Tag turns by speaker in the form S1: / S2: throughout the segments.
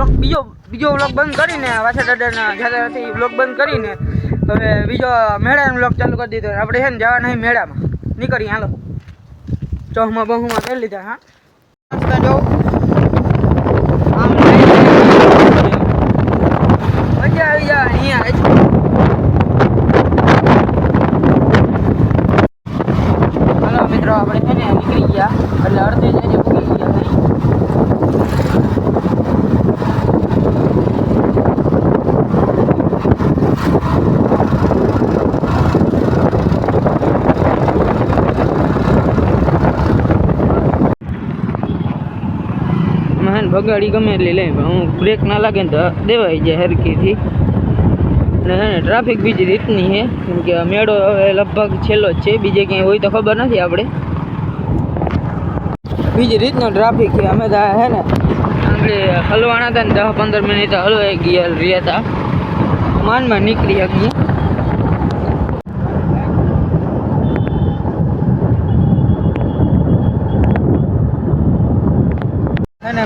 S1: Blog બીજો બીજો block બંધ કરીને વાછા દાદાના જાત્રાથી બ્લોક બંધ કરીને હવે બીજો મેળાનો બ્લોક ચાલુ કરી દીધો. આપણે છે ને જવા નહીં મેળામાં. નીકળીએ, હાલો. ચોહમાં, બહુમાં કરી લીધા, હા. રસ્તા મજા આવી જાય અહીંયા. મિત્રો, આપણે છે ને નીકળી ગયા. એટલે અડધે જ આજે પૂગી ગયા અહીં. અમે હે ને બગાડી ગમે એટલી લઈ હું બ્રેક ના લાગે ને તો દેવાઈ જાય હરકીથી ને હે ને ટ્રાફિક બીજી રીતની છે કેમ કે મેળો હવે લગભગ છેલ્લો જ છે, બીજે ક્યાંય હોય તો ખબર નથી આપણે. બીજી રીતનો ટ્રાફિક છે, અમે તો હે ને, આપણે હલવાના હતા ને દસ પંદર મિનિટ હલવાઈ ગયા રહ્યા હતા. માનમાં નીકળી શકીએ.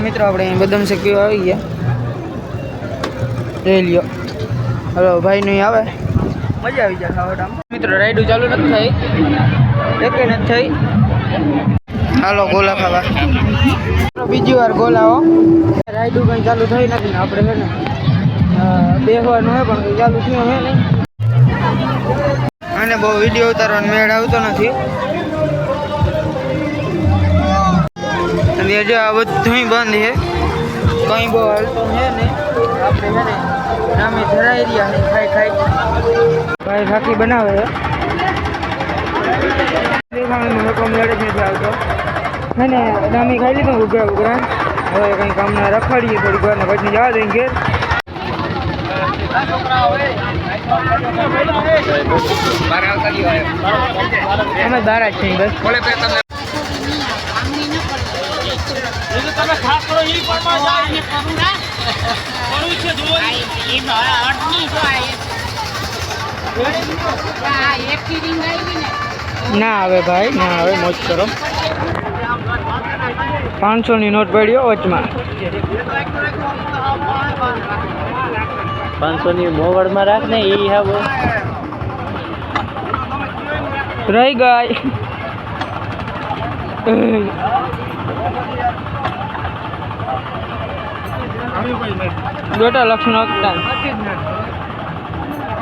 S1: મિત્રો, આપણે બદામ શેકી આવી ગયા. જોઈ લ્યો. હલો ભાઈ નહીં આવે. મજા આવી જાય ખાવા મિત્રો રાઈડું ચાલુ નથી થઈ. એક નથી થઈ. હાલો, ગોલા ખાવા. બીજી વાર ગોલાઓ રાઈડું કંઈ ચાલુ થઈ નથી ને આપણે છે ને બેસવાનું હોય પણ કંઈ ચાલુ થયું હે નહીં. અને બહુ વીડિયો ઉતારવાનો મેળ આવતો નથી. અને જો આ બધું બંધ છે. કંઈ બહુ હાલતું છે ને આપણે છે ને નામે ધરાઈ રહ્યા છે ખાઈ ખાઈ. ભાઈ ખાખી બનાવે છે. હુકમ લડે જ નથી આવતો છે ને નામી ખાઈ લીધું ઉઘરા ઉઘરા હવે કંઈ કામના રખડીએ થોડીક વાર ને પછી જવા દઈએ ઘેર. અમે બહાર જ છીએ બસ. ના? આવે ભાઈ ના આવે મોજ કરો. પાંચસો ની નોટ પડ્યો વચમાં.
S2: પાંચસો ની મોવડમાં રાખ ને એ હા બહુ
S1: રહી ગઈ. Better luck next time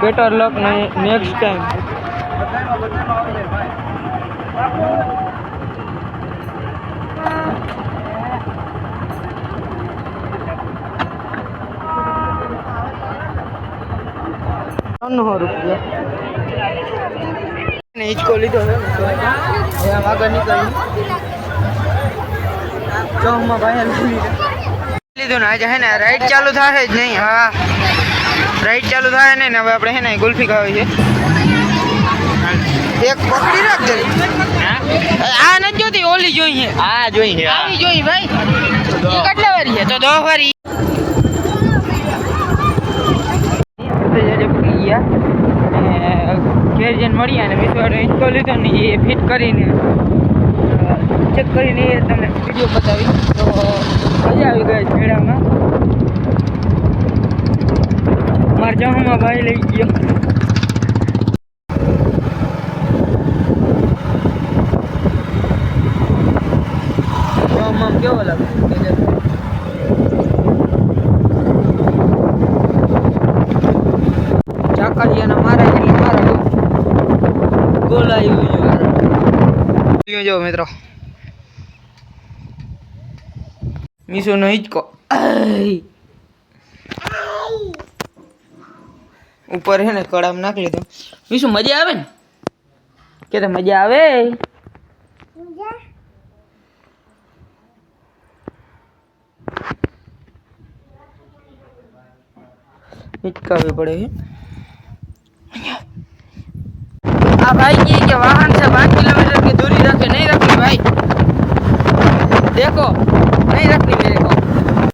S1: better luck next time ત્રણસો રૂપિયા. ને હિંચકો લીધો છે હવે આગળ નીકળી ચોકમાં ભાઈ લીધું ને આજે હે ને રાઈડ ચાલુ થાય જ નહીં હા. રાઈડ ચાલુ થાય ને હવે આપણે હે ને ગુલ્ફી ખાવી છે. એક પકડી રાખજે આ નથી જોતી ઓલી જોઈ છે.
S2: હા જોઈ છે
S1: આવી જોઈ ભાઈ. કેટલા વારી છે? તો દો વારી. ઘેર જઈને મળ્યા અને વિશ્વાસ હિંચકો લીધો ને એ ફિટ કરીને ચેક કરીને તમને વીડિયો બતાવી તો મજા આવી ગઈ મેળામાં. મારા જવામાં ભાઈ લઈ ગયો. જવામાં કેવો લાગે? ચાકલિયાના મારા એટલે મારા ગોલાયું પીવું જો મિત્રો. મીસુનો હિંચકો. ઉપર છે ને કડામ નાખી લીધું. મીસુ મજા આવે ને? કે મજા આવે? હિંચકાવી પડે આ ભાઈ કે વાહન છે, પાંચ કિલોમીટર કે દૂર দেখো অনেক রাত্রি